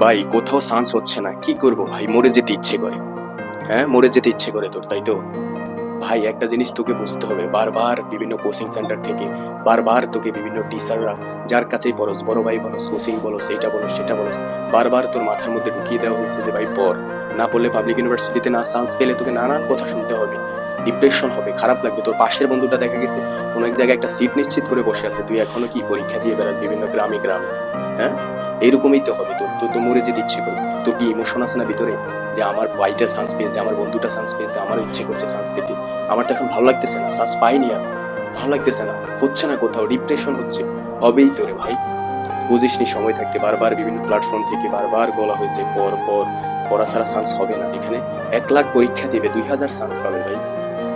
ভাই, কোথাও চান্স হচ্ছে না। কি করব ভাই? মরে যেতে ইচ্ছে করে। হ্যাঁ মরে যেতে ইচ্ছে করে তোর, তাই তো? ভাই, একটা জিনিস তোকে বুঝতে হবে। বারবার বিভিন্ন কোচিং সেন্টার থেকে, বারবার তোকে বিভিন্ন টিচাররা যার কাছেই পড়স বড় ভাই বলস কোচিং বলস এটা বলস, সেটা বলস, বারবার তোর মাথার মধ্যে ঢুকিয়ে দেওয়া হয়েছে যে, ভাই পর না পড়লে পাবলিক ইউনিভার্সিটিতে না চান্স পেলে তোকে নানান কথা শুনতে হবে। ডিপ্রেশন হবে, খারাপ লাগবে। তোর পাশের বন্ধুটা দেখা গেছে, কোনো এক জায়গায় একটা সিট নিশ্চিত করে বসে আছে, তুই এখনও কি পরীক্ষা দিয়ে বেড়াস বিভিন্ন গ্রামে গ্রামে হ্যাঁ? এরকমই তো হবে, তোর তোর তো মরে যেতে ইচ্ছে করে। তোর কি ইমোশন আছে না ভিতরে? যে আমার ভাইটা চান্স পেয়েছে আমার বন্ধুটা চান্স পেয়েছে আমার ইচ্ছে করছে চান্স পেতে আমার তো এখন ভালো লাগতেছে না চান্স পাইনি আর ভালো লাগতেছে না, হচ্ছে না কোথাও ডিপ্রেশন হচ্ছে। হবেই তোরে ভাই। বুঝিসনি সময় থাকতে বারবার বিভিন্ন প্ল্যাটফর্ম থেকে বারবার বলা হয়েছে, পর পর, পড়া ছাড়া চান্স হবে না। এখানে এক লাখ পরীক্ষা দেবে, দুই হাজার চান্স পাবে ভাই।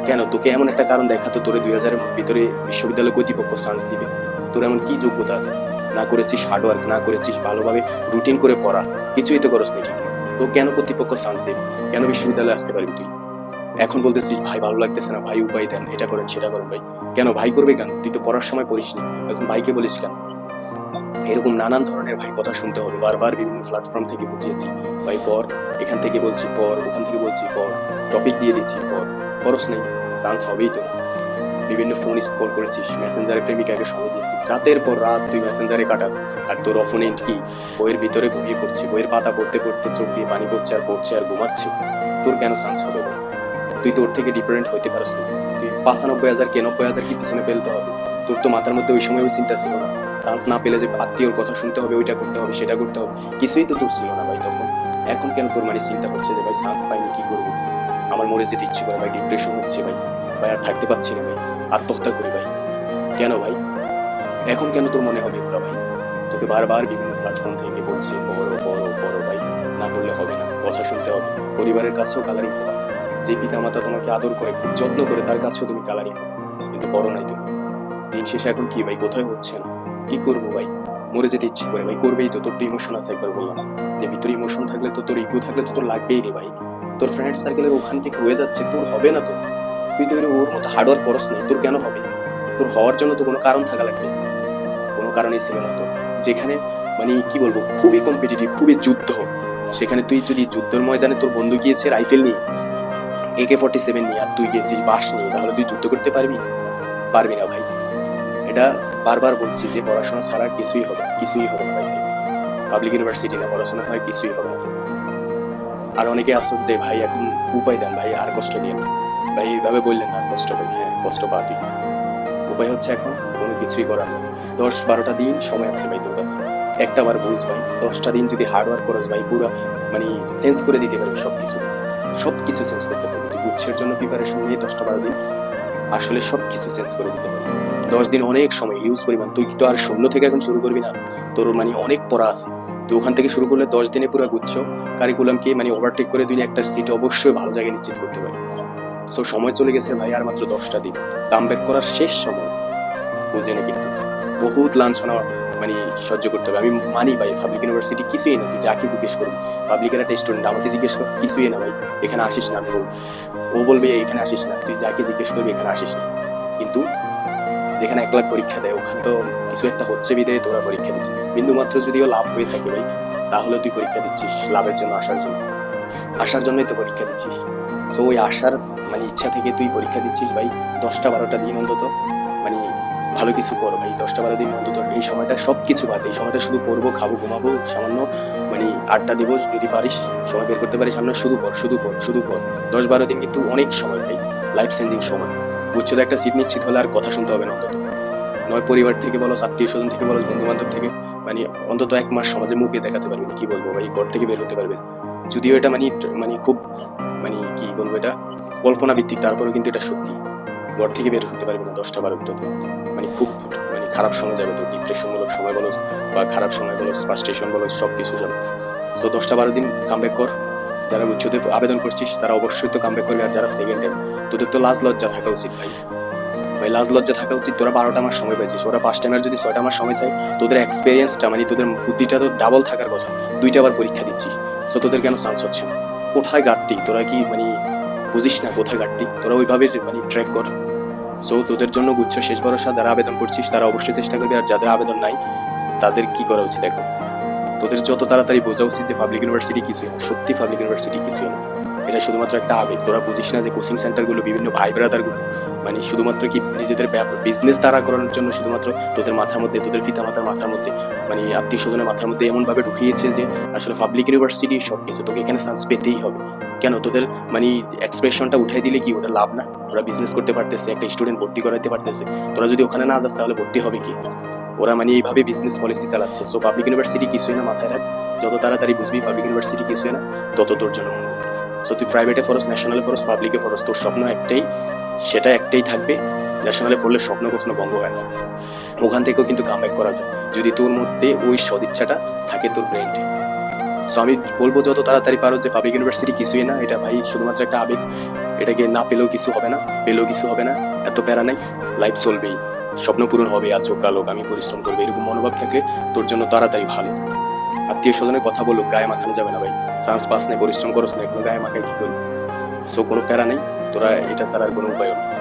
কেন তোকে এমন একটা কারণ দেখাতো তোরে দুই হাজারের ভিতরে বিশ্ববিদ্যালয় কর্তৃপক্ষ চান্স দিবে? তোর এমন কি যোগ্যতা আছে? না করেছিস হার্ডওয়ার্ক না করেছিস ভালোভাবে রুটিন করে পড়া, কিছুই তো করস নি ঠিক তো কেন কর্তৃপক্ষ চান্স দেবে? কেন বিশ্ববিদ্যালয়ে আসতে পারবি তুই? এখন বলতেছিস, ভাই, ভালো লাগতেছে না, ভাই, উপায় দেন, এটা করেন, সেটা করেন, ভাই। কেন, ভাই করবে কেন? তুই তো পড়ার সময় পড়িস নি। এখন ভাইকে বলিস কেন? এরকম নানান ধরনের ভাই কথা শুনতে হবে। বারবার বিভিন্ন প্ল্যাটফর্ম থেকে বুঝিয়েছি। ভাই পর এখান থেকে বলছি পর ওখান থেকে বলছি পর টপিক দিয়ে দিচ্ছি পর পরস নেই। চান্স হবেই তো। বিভিন্ন ফোন স্কল করেছিস মেসেঞ্জারে প্রেমিকাকে সময় দিয়েছিস। রাতের পর রাত তুই মেসেঞ্জারে কাটাস, আর তোর অপোনেন্ট কি? বইয়ের ভিতরে ঘুমিয়ে পড়ছে, বইয়ের পাতা পড়তে পড়তে চোখ দিয়ে পানি পড়ছে আর পড়ছে আর ঘুমাচ্ছে। তোর কেন চান্স হবে না তুই তোর থেকে ডিফারেন্ট হইতে পারস না। তুই পাঁচানব্বই হাজার কে নব্বই হাজার কি পিছনে ফেলতে হবে? তোর তো মাথার মধ্যে ওই সময় ওই চিন্তা ছিল না। চান্স না পেলে যে আত্মীয়র কথা শুনতে হবে, ওইটা করতে হবে, সেটা করতে হবে, কিছুই তো তোর ছিল না ভাই তখন। এখন কেন তোর মানে চিন্তা হচ্ছে যে ভাই চান্স পাইনি, কি করব? আমার মরে যেতে ইচ্ছে করে ভাই ডিপ্রেশন হচ্ছে ভাই। ভাই, আর থাকতে পারছি না ভাই। আত্মহত্যা করি ভাই। কেন ভাই? এখন কেন তোর মনে হবে এগুলো ভাই? তোকে বারবার বিভিন্ন প্ল্যাটফর্ম থেকে বলছে, বড় বড় বড় ভাই। না বললে হবে না, কথা শুনতে হবে। পরিবারের কাছেও কালারিং হবা যে পিতামাতা তোমাকে আদর করে, খুব যত্ন করে, তার কাছেও তুমি কালারিং হবা কিন্তু বড় নাই তুমি। দিন শেষে এখন কি ভাই, কোথায় হচ্ছে না? কি করব ভাই? মরে যেতে ইচ্ছে করে ভাই, করবেই তো। তোর ইমোশন আছে, একবার বললাম। যে ভিতরে ইমোশন থাকলে তো তোর ইগো থাকলে তো তোর লাগবেই রে ভাই। তোর ফ্রেন্ড সার্কেলের ওখান থেকে হয়ে যাচ্ছে, তোর হবে না তো। তুই তো ওর মতো হার্ডওয়ার্ক করস নাই, তোর কেন হবে? তোর হওয়ার জন্য তো কোনো কারণ থাকা লাগবে। কোনো কারণই ছিল না তো। যেখানে মানে কি বলব, খুবই কম্পিটিটিভ খুবই যুদ্ধ। সেখানে তুই যদি যুদ্ধের ময়দানে তোর বন্ধু গিয়েছে রাইফেল নিয়ে একে ফর্টি সেভেন নিয়ে, আর তুই গিয়েছিস বাস নিয়ে, তাহলে তুই যুদ্ধ করতে পারবি? পারবি না ভাই। এটা বারবার বলছি যে পড়াশোনা ছাড়া কিছুই হবে কিছুই হবে না ভাই। পাবলিক ইউনিভার্সিটি না, পড়াশোনা হয় কিছুই হবে না। আর অনেকে আসছেন যে ভাই, এখন উপায় দেন ভাই, আর কষ্ট দিয়ে না। ভাই, এইভাবে বললেন না, কষ্ট পাবি হ্যাঁ কষ্ট পাবি উপায় হচ্ছে এখন কোনো কিছুই করার নেই। দশ বারোটা দিন সময় আছে ভাই তোর কাছে। একটা বার বুঝ ভাই, দশটা দিন যদি হার্ডওয়ার্ক করস ভাই, পুরো মানে সেন্স করে দিতে পারবি সব কিছু সব কিছু সেন্স করতে পারবি। তুই গুচ্ছের জন্য প্রিপারেশন নিয়ে দশটা বারো দিন আসলে সব কিছু সেন্স করে দিতে পারবি। দশ দিন অনেক সময় ইউজ পরিমাণ। তুই তো আর শূন্য থেকে এখন শুরু করবি না? তোর মানে অনেক পড়া আছে। তুই ওখান থেকে শুরু করলে দশ দিনে পুরো গুচ্ছ। কারিকুলামকে মানে ওভারটেক করে তুই একটা সিট অবশ্যই ভালো জায়গায় নিশ্চিত করতে পারবি সো সময় চলে গেছে ভাই আর মাত্র দশটা দিন। কাম ব্যাক করার শেষ সময়। বুঝে না কিন্তু। বহুত লাঞ্ছনা মানে সহ্য করতে হবে। আমি মানি ভাই পাবলিক ইউনিভার্সিটি কিছুই না। তুই যাকে জিজ্ঞেস করবি পাবলিকের একটা স্টুডেন্ট আমাকে জিজ্ঞেস কর, কিছুই না ভাই। এখানে আসিস না। ও বলবে, এখানে আসিস না। তুই যাকে জিজ্ঞেস করবি, এখানে আসিস না। কিন্তু যেখানে এক লাখ পরীক্ষা দেয়, ওখানে তো কিছু একটা হচ্ছে বিদায় তোরা পরীক্ষা দিচ্ছিস। বিন্দু মাত্র যদিও লাভ হয়ে থাকে ভাই, তাহলে তুই পরীক্ষা দিচ্ছিস, লাভের জন্য আসার জন্য। আসার জন্যই তো পরীক্ষা দিচ্ছিস। সো ওই আসার মানে ইচ্ছা থেকে তুই পরীক্ষা দিচ্ছিস ভাই, দশটা বারোটা দিন অন্তত। মানে ভালো কিছু কর ভাই, দশটা বারো দিন অন্তত এই সময়টা সব কিছু বাদ এই সময়টা শুধু পড়ব, খাব, ঘুমাবো, সামান্য মানে আড্ডা দিব, যদি পারিস, সময় বের করতে পারিস সামনে শুধু পর শুধু পর শুধু পর দশ বারো দিন কিন্তু অনেক সময় ভাই লাইফ চেঞ্জিং সময়। উচ্চতা একটা সিট নিশ্চিত হলে আর কথা শুনতে হবে না অন্তত। নয় পরিবার থেকে বলো, আত্মীয় স্বজন থেকে বলো বন্ধু বান্ধব থেকে মানে অন্তত এক মাস সমাজে মুখে দেখাতে পারবে কি বলব মানে ঘর থেকে বের হতে পারবে যদিও এটা মানে মানে খুব মানে কি বলব এটা কল্পনা ভিত্তিক তারপরেও কিন্তু এটা সত্যি। ঘর থেকে বের হতে পারবে না দশটা বারো তো মানে খুব মানে খারাপ সময় যাবে তো ডিপ্রেশনমূলক সময় বলো, বা খারাপ সময় বলো ফার্স্টেশন বলো সব কিছু যাবে। তো দশটা বারো দিন কামব্যাক কর যারা উচ্চতে আবেদন করছিস, তারা অবশ্যই তো কামব্যাক করবে আর যারা সেকেন্ড টাইম তোদের তো লাজ লজ্জা থাকা উচিত ভাই। ভাই লাজ লজ্জা থাকা উচিত, তোরা বারোটা মাস সময় পাইছিস, ওরা পাঁচ টাইমের যদি ছয়টা মাস সময় থাকে, তোদের এক্সপিরিয়েন্সটা মানে তোদের বুদ্ধিটা তো ডাবল থাকার কথা, দুইটা বার পরীক্ষা দিচ্ছিস সো তোদের কেন চান্স হচ্ছে না? কোথায় ঘাটতি? তোরা কি মানে বুঝিস না কোথায় ঘাটতি? তোরা ওইভাবে মানে ট্র্যাক কর। সো তোদের জন্য গুচ্ছ শেষ ভরসা, যারা আবেদন করছিস, তারা অবশ্যই চেষ্টা করবে, আর যাদের আবেদন নাই, তাদের কি করা উচিত এখন তোদের যত তাড়াতাড়ি বোঝা উচিত যে পাবলিক ইউনিভার্সিটি কিছুই না, সত্যি পাবলিক ইউনিভার্সিটি কিছুই না। এটা শুধুমাত্র একটা আবেগ। তোরা বুঝিস না যে কোচিং সেন্টারগুলো বিভিন্ন ভাই ব্রাদারগুলো মানে শুধুমাত্র কি নিজেদের বিজনেস দাঁড়া করানোর জন্য শুধুমাত্র তোদের মাথার মধ্যে, তোদের পিতা মাতার মাথার মধ্যে মানে আত্মীয় স্বজনের মাথার মধ্যে এমন ভাবে ঢুকিয়েছে যে আসলে পাবলিক ইউনিভার্সিটি সব কিছু তোকে এখানে চান্স পেতেই হবে। কেন? তোদের মানে এক্সপ্রেশনটা উঠাই দিলে কি? ওদের লাভ না। তোরা বিজনেস করতে পারতেছে, একটা স্টুডেন্ট ভর্তি করাতে পারতেছে। তোরা যদি ওখানে না যাস তাহলে ভর্তি হবে কি? ওরা মানে এইভাবে বিজনেস পলিসি চালাচ্ছে। সো পাবলিক ইউনিভার্সিটি কিছুই না মাথায় রাখ। যত তাড়াতাড়ি বুঝবি পাবলিক ইউনিভার্সিটি কিছুই না, তত তোর জন্য সো তুই প্রাইভেটে ফরস ন্যাশনালে ফরস পাবলিকে ফরস তোর স্বপ্ন একটাই, সেটা একটাই থাকবে। ন্যাশনালে পড়লে স্বপ্ন কখনো ভঙ্গ হয় না। ওখান থেকেও কিন্তু কামব্যাক করা যায়। যদি তোর মধ্যে ওই সদিচ্ছাটা থাকে তোর ব্রেনটে সো আমি বলব যত তাড়াতাড়ি পারো যে পাবলিক ইউনিভার্সিটি কিছুই না, এটা ভাই শুধুমাত্র একটা আবেগ। এটাকে না পেলেও কিছু হবে না, পেলেও কিছু হবে না, এত প্যারা নাই লাইফ চলবেই। স্বপ্ন পূরণ হবে, আজ হোক কাল আমি পরিশ্রম করব, এরকম মনোভাব থাকলে তোর জন্য তাড়াতাড়ি ভালো। আত্মীয় স্বজনের কথা বলো গায়ে মাখানো যাবে না ভাই। চান্স পাস নেই, পরিশ্রম করস না, এখন গায়ে মাখায় কি করবি? সো কোনো প্যারা নেই, তোরা এটা ছাড়ার কোনো উপায় নেই।